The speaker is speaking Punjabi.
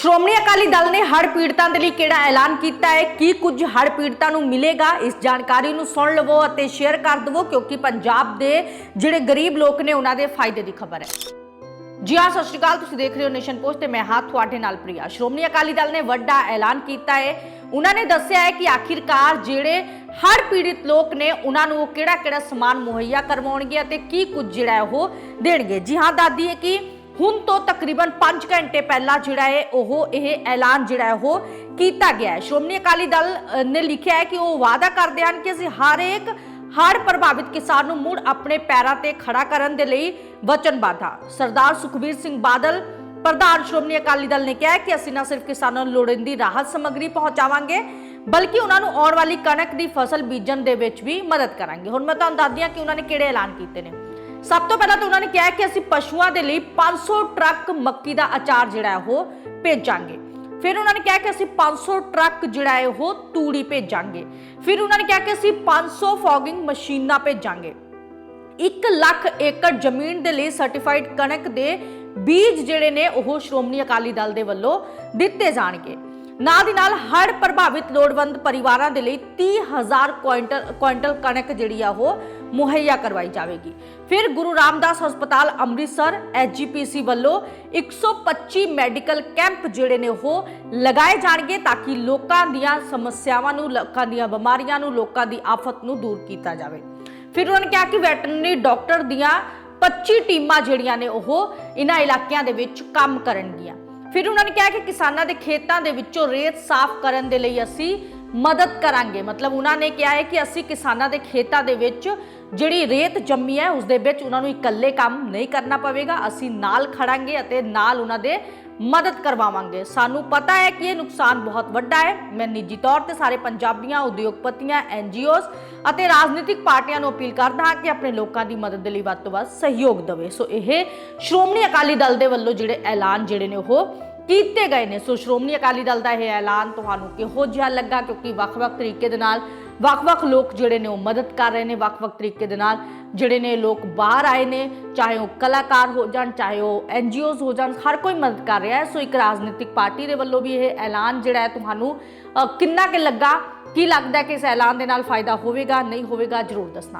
ਸ਼੍ਰੋਮਣੀ ਅਕਾਲੀ ਦਲ ਨੇ ਹੜ੍ਹ ਪੀੜਤਾਂ ਦੇ ਲਈ ਕਿਹੜਾ ਐਲਾਨ ਕੀਤਾ ਹੈ? ਕੀ ਕੁਝ ਹੜ੍ਹ ਪੀੜਤਾਂ ਨੂੰ ਮਿਲੇਗਾ? ਇਸ ਜਾਣਕਾਰੀ ਨੂੰ ਸੁਣ ਲਵੋ ਅਤੇ ਸ਼ੇਅਰ ਕਰ ਦਵੋ, ਕਿਉਂਕਿ ਪੰਜਾਬ ਦੇ ਜਿਹੜੇ ਗਰੀਬ ਲੋਕ ਨੇ, ਉਹਨਾਂ ਦੇ ਫਾਇਦੇ ਦੀ ਖਬਰ ਹੈ। ਜੀ ਹਾਂ, ਸਤਿ ਸ਼੍ਰੀ ਅਕਾਲ। ਤੁਸੀਂ ਦੇਖ ਰਹੇ ਹੋ ਨੇਸ਼ਨ ਪੋਸਟ ਤੇ ਮੈਂ ਹਾਂ ਤੁਹਾਡੇ ਨਾਲ ਪ੍ਰਿਆ। ਸ਼੍ਰੋਮਣੀ ਅਕਾਲੀ ਦਲ ਨੇ ਵੱਡਾ ਐਲਾਨ ਕੀਤਾ ਹੈ। ਉਹਨਾਂ ਨੇ ਦੱਸਿਆ ਹੈ ਕਿ ਆਖਿਰਕਾਰ ਜਿਹੜੇ ਹਰ ਪੀੜਿਤ ਲੋਕ ਨੇ, ਉਹਨਾਂ ਨੂੰ ਉਹ ਕਿਹੜਾ ਕਿਹੜਾ ਸਮਾਨ ਮੁਹੱਈਆ ਕਰਵਾਉਣਗੇ ਅਤੇ ਕੀ ਕੁਝ ਜਿਹੜਾ ਹੈ ਉਹ ਦੇਣਗੇ। ਜੀ ਹਾਂ, ਦਾਦੀ ਹੈ ਕਿ ਹੁਣ ਤੋਂ ਤਕਰੀਬਨ 5 ਘੰਟੇ ਪਹਿਲਾਂ ਜਿਹੜਾ ਹੈ ਉਹ ਇਹ ਐਲਾਨ ਜਿਹੜਾ ਹੈ ਉਹ ਕੀਤਾ ਗਿਆ ਹੈ। ਸ਼੍ਰੋਮਣੀ ਅਕਾਲੀ ਦਲ ਨੇ ਲਿਖਿਆ ਹੈ ਕਿ ਉਹ ਵਾਅਦਾ ਕਰਦੇ ਹਨ ਕਿ ਅਸੀਂ ਹਰ ਇੱਕ ਹੜ੍ਹ ਪ੍ਰਭਾਵਿਤ ਕਿਸਾਨ ਨੂੰ ਮੁੜ ਆਪਣੇ ਪੈਰਾਂ ਤੇ ਖੜਾ ਕਰਨ ਦੇ ਲਈ ਵਚਨਬੱਧ ਹਾਂ। ਸਰਦਾਰ ਸੁਖਬੀਰ ਸਿੰਘ ਬਾਦਲ, ਪ੍ਰਧਾਨ ਸ਼੍ਰੋਮਣੀ ਅਕਾਲੀ ਦਲ ਨੇ ਕਿਹਾ ਕਿ ਅਸੀਂ ਨਾ ਸਿਰਫ ਕਿਸਾਨਾਂ ਨੂੰ ਲੋੜੀਂਦੀ ਰਾਹਤ ਸਮੱਗਰੀ ਪਹੁੰਚਾਵਾਂਗੇ, ਬਲਕਿ ਉਹਨਾਂ ਨੂੰ ਆਉਣ ਵਾਲੀ ਕਣਕ ਦੀ ਫਸਲ ਬੀਜਣ ਦੇ ਵਿੱਚ ਵੀ ਮਦਦ ਕਰਾਂਗੇ। ਹੁਣ ਮੈਂ ਤੁਹਾਨੂੰ ਦੱਸਦੀ ਹਾਂ ਕਿ ਉਹਨਾਂ ਨੇ ਕਿਹੜੇ ਐਲਾਨ ਕੀਤੇ ਨੇ। ਸਭ ਤੋਂ ਪਹਿਲਾਂ ਤਾਂ ਉਹਨਾਂ ਨੇ ਕਿਹਾ ਕਿ ਅਸੀਂ ਪਸ਼ੂਆਂ ਦੇ ਲਈ 500 ਟਰੱਕ ਮੱਕੀ ਦਾ ਅਚਾਰ ਜਿਹੜਾ ਹੈ ਉਹ ਭੇਜਾਂਗੇ। ਫਿਰ ਉਹਨਾਂ ਨੇ ਕਿਹਾ ਕਿ ਅਸੀਂ 500 ਟਰੱਕ ਜਿਹੜਾ ਹੈ ਉਹ ਤੂੜੀ ਭੇਜਾਂਗੇ। ਫਿਰ ਉਹਨਾਂ ਨੇ ਕਿਹਾ ਕਿ ਅਸੀਂ 500 ਫੌਗਿੰਗ ਮਸ਼ੀਨਾਂ ਭੇਜਾਂਗੇ। 1 ਲੱਖ ਏਕੜ ਜ਼ਮੀਨ ਦੇ ਲਈ ਸਰਟੀਫਾਈਡ ਕਣਕ ਦੇ ਬੀਜ ਜਿਹੜੇ ਨੇ ਉਹ ਸ਼੍ਰੋਮਣੀ ਅਕਾਲੀ ਦਲ ਦੇ ਵੱਲੋਂ ਦਿੱਤੇ ਜਾਣਗੇ। ਨਾਲ ਦੀ ਨਾਲ ਹੜ੍ਹ ਪ੍ਰਭਾਵਿਤ ਲੋੜਵੰਦ ਪਰਿਵਾਰਾਂ ਦੇ ਲਈ 30000 ਕੁਇੰਟਲ ਕੁਇੰਟਲ ਕਣਕ ਜਿਹੜੀ ਆ ਉਹ ਮੁਹੱਈਆ ਕਰਵਾਈ ਜਾਵੇਗੀ। ਫਿਰ ਗੁਰੂ ਰਾਮਦਾਸ ਹਸਪਤਾਲ ਅੰਮ੍ਰਿਤਸਰ ਐਸਜੀਪੀਸੀ ਵੱਲੋਂ 125 ਮੈਡੀਕਲ ਕੈਂਪ ਜਿਹੜੇ ਨੇ ਉਹ ਲਗਾਏ ਜਾਣਗੇ ਤਾਂ ਕਿ ਲੋਕਾਂ ਦੀਆਂ ਸਮੱਸਿਆਵਾਂ ਨੂੰ, ਲੋਕਾਂ ਦੀਆਂ ਬਿਮਾਰੀਆਂ ਨੂੰ, ਲੋਕਾਂ ਦੀ ਆਫਤ ਨੂੰ ਦੂਰ ਕੀਤਾ ਜਾਵੇ। ਫਿਰ ਉਹਨਾਂ ਨੇ ਕਿਹਾ ਕਿ ਵੈਟਰਨਰੀ ਡਾਕਟਰ ਦੀਆਂ 25 ਟੀਮਾਂ ਜਿਹੜੀਆਂ ਨੇ ਉਹ ਇਹਨਾਂ ਇਲਾਕਿਆਂ ਦੇ ਵਿੱਚ ਕੰਮ ਕਰਨਗੀਆਂ। ਫਿਰ ਉਹਨਾਂ ਨੇ ਕਿਹਾ ਕਿ ਕਿਸਾਨਾਂ ਦੇ ਖੇਤਾਂ ਦੇ ਵਿੱਚੋਂ ਰੇਤ ਸਾਫ਼ ਕਰਨ ਦੇ ਲਈ ਅਸੀਂ ਮਦਦ ਕਰਾਂਗੇ। ਮਤਲਬ ਉਹਨਾਂ ਨੇ ਕਿਹਾ ਹੈ ਕਿ ਅਸੀਂ ਕਿਸਾਨਾਂ ਦੇ ਖੇਤਾਂ ਦੇ ਵਿੱਚ ਜਿਹੜੀ ਰੇਤ ਜੰਮੀ ਹੈ, ਉਸ ਦੇ ਵਿੱਚ ਉਹਨਾਂ ਨੂੰ ਇਕੱਲੇ ਕੰਮ ਨਹੀਂ ਕਰਨਾ ਪਵੇਗਾ। ਅਸੀਂ ਨਾਲ ਖੜਾਂਗੇ ਅਤੇ ਨਾਲ ਉਹਨਾਂ ਦੇ ਮਦਦ ਕਰਵਾਵਾਂਗੇ। ਸਾਨੂੰ ਪਤਾ ਹੈ ਕਿ ਇਹ ਨੁਕਸਾਨ ਬਹੁਤ ਵੱਡਾ ਹੈ। ਮੈਂ ਨਿੱਜੀ ਤੌਰ ਤੇ ਸਾਰੇ ਪੰਜਾਬੀਆਂ, ਉਦਯੋਗਪਤੀਆਂ ਐਨਜੀਓਜ਼ ਅਤੇ ਰਾਜਨੀਤਿਕ ਪਾਰਟੀਆਂ ਨੂੰ ਅਪੀਲ ਕਰਦਾ ਹਾਂ ਕਿ ਆਪਣੇ ਲੋਕਾਂ ਦੀ ਮਦਦ ਦੇ ਲਈ ਵੱਧ ਤੋਂ ਵੱਧ ਸਹਿਯੋਗ ਦੇਵੇ। ਸੋ ਇਹ ਸ਼੍ਰੋਮਣੀ ਅਕਾਲੀ ਦਲ ਦੇ ਵੱਲੋਂ ਜਿਹੜੇ ਐਲਾਨ ਜਿਹੜੇ ਨੇ ਉਹ ਕੀਤੇ ਗਏ ਨੇ। ਸੋ ਸ਼੍ਰੋਮਣੀ ਅਕਾਲੀ ਦਲ ਦਾ ਇਹ ਐਲਾਨ ਤੁਹਾਨੂੰ ਕਿਹੋ ਜਿਹਾ ਲੱਗਾ? ਕਿਉਂਕਿ ਵੱਖ-ਵੱਖ ਤਰੀਕੇ ਦੇ ਨਾਲ ਵੱਖ-ਵੱਖ ਲੋਕ ਜਿਹੜੇ ਨੇ ਉਹ ਮਦਦ ਕਰ ਰਹੇ ਨੇ। ਵੱਖ-ਵੱਖ ਤਰੀਕੇ ਦੇ ਨਾਲ ਜਿਹੜੇ ਨੇ ਲੋਕ ਬਾਹਰ ਆਏ ਨੇ। ਚਾਹੇ ਉਹ ਕਲਾਕਾਰ ਹੋ ਜਾਣ, ਚਾਹੇ ਉਹ ਐਨਜੀਓਜ਼ ਹੋ ਜਾਣ, ਹਰ ਕੋਈ ਮਦਦ ਕਰ ਰਿਹਾ ਹੈ। ਸੋ ਇੱਕ ਰਾਜਨੀਤਿਕ ਪਾਰਟੀ ਦੇ ਵੱਲੋਂ ਵੀ ਇਹ ਐਲਾਨ ਜਿਹੜਾ ਹੈ ਤੁਹਾਨੂੰ ਕਿੰਨਾ ਕਿ ਲੱਗਾ? ਕੀ ਲੱਗਦਾ ਕਿ ਇਸ ਐਲਾਨ ਦੇ ਨਾਲ ਫਾਇਦਾ ਹੋਵੇਗਾ, ਨਹੀਂ ਹੋਵੇਗਾ? ਜਰੂਰ ਦੱਸਣਾ।